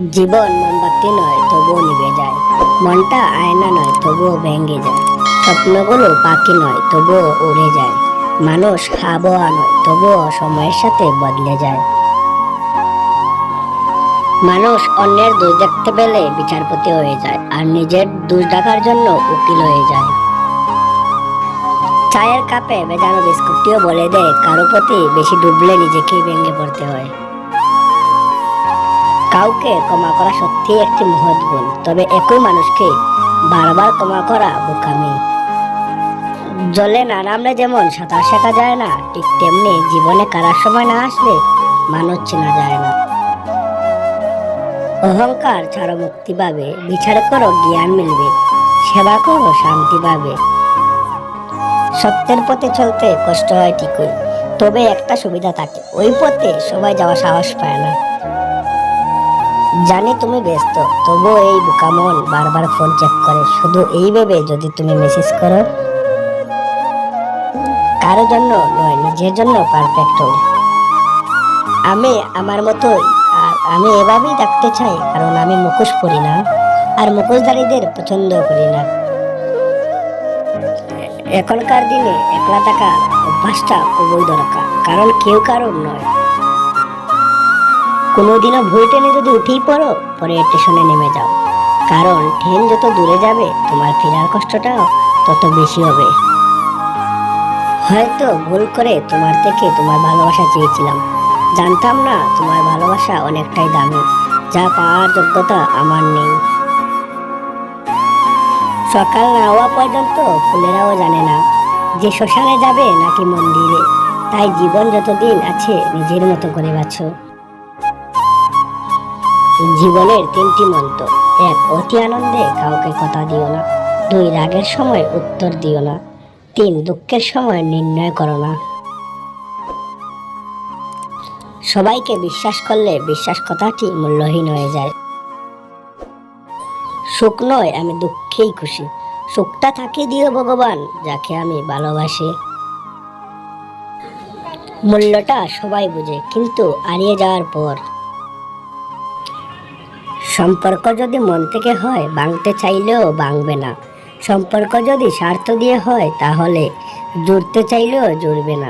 জীবন মোমবাতি নয়, তবুও নিভে যায়। মনটা আয়না নয়, তবুও ভেঙে যায়। স্বপ্নগুলো পাখি নয়, তবুও উড়ে যায়। মানুষ আবহাওয়া নয়, তবুও সময়ের সাথে বদলে যায়। মানুষ অন্যের দোষ দেখতে পেলে বিচারপতি হয়ে যায়, আর নিজের দোষ ডাকার জন্য উকিল হয়ে যায়। চায়ের কাপে ভেজানো বিস্কুটটিও বলে দেয়, কারও প্রতি বেশি ডুবলে নিজেকেই ভেঙে পড়তে হয়। কাউকে ক্ষমা করা সত্যি একটি মহৎ গুণ। তবে একই মানুষকে বারবার ক্ষমা করা বোকামি। জলে না নামলে যেমন সাঁতার শেখা যায় না, ঠিক তেমনি জীবনে কারার সময় না আসলে মানুষ চেনা যায় না। অহংকার ছাড়ো মুক্তি পাবে, বিচার করো, জ্ঞান মিলবে, সেবা করো, শান্তি পাবে। সত্যের পথে চলতে কষ্ট হয় ঠিকই, তবে একটা সুবিধা থাকে, ওই পথে সবাই যাওয়া সাহস পায় না। জানি তুমি ব্যস্ত, তবুও এই বুকামন বারবার ফোন চেক করে। শুধু এই ভেবে যদি তুমি মেসেজ করো, কারও জন্য নয়, নিজের জন্য পারফেক্ট হও। আমি আমার আর আমি এভাবেই থাকতে চাই, কারণ আমি মুখোশ পরি না, আর মুখোশধারীদের পছন্দ করি না। এখনকার দিনে একলা থাকার অভ্যাসটা খুবই দরকার কারণ কেউ কারোর নয়। কোনোদিনও ভুল ট্রেনে যদি উঠেই পড়ো, পরে স্টেশনে নেমে যাও। কারণ ট্রেন যত দূরে যাবে, তোমার ফেরার কষ্টটাও তত বেশি হবে। হয়তো ভুল করে তোমার থেকে তোমার ভালোবাসা চেয়েছিলাম। জানতাম না তোমার ভালোবাসা অনেকটাই দামি, যা পাওয়ার যোগ্যতা আমার নেই। সকাল না হওয়া পর্যন্ত ফুলেরাও জানে না যে শ্মশানে যাবে নাকি মন্দিরে। তাই জীবন যতদিন আছে, নিজের মতো করে বাছো জীবনের তিনটি মন্ত্র। এক, অতি আনন্দে কাউকে কথা দিও না। দুই, রাগের সময় উত্তর দিও না। তিন, দুঃখের সময় নির্ণয় করো না। সবাইকে বিশ্বাস করলে বিশ্বাস কথাটি মূল্যহীন হয়ে যায়। সুখ নয়, আমি দুঃখেই খুশি। সুখটা থাকে দিও ভগবান, যাকে আমি ভালোবাসি। মূল্যটা সবাই বুঝে, কিন্তু হারিয়ে যাওয়ার পর সম্পর্ক যদি মন থেকে হয়, ভাঙতে চাইলেও ভাঙবে না। সম্পর্ক যদি স্বার্থ দিয়ে হয়, তাহলে জুড়তে চাইলেও জুড়বে না।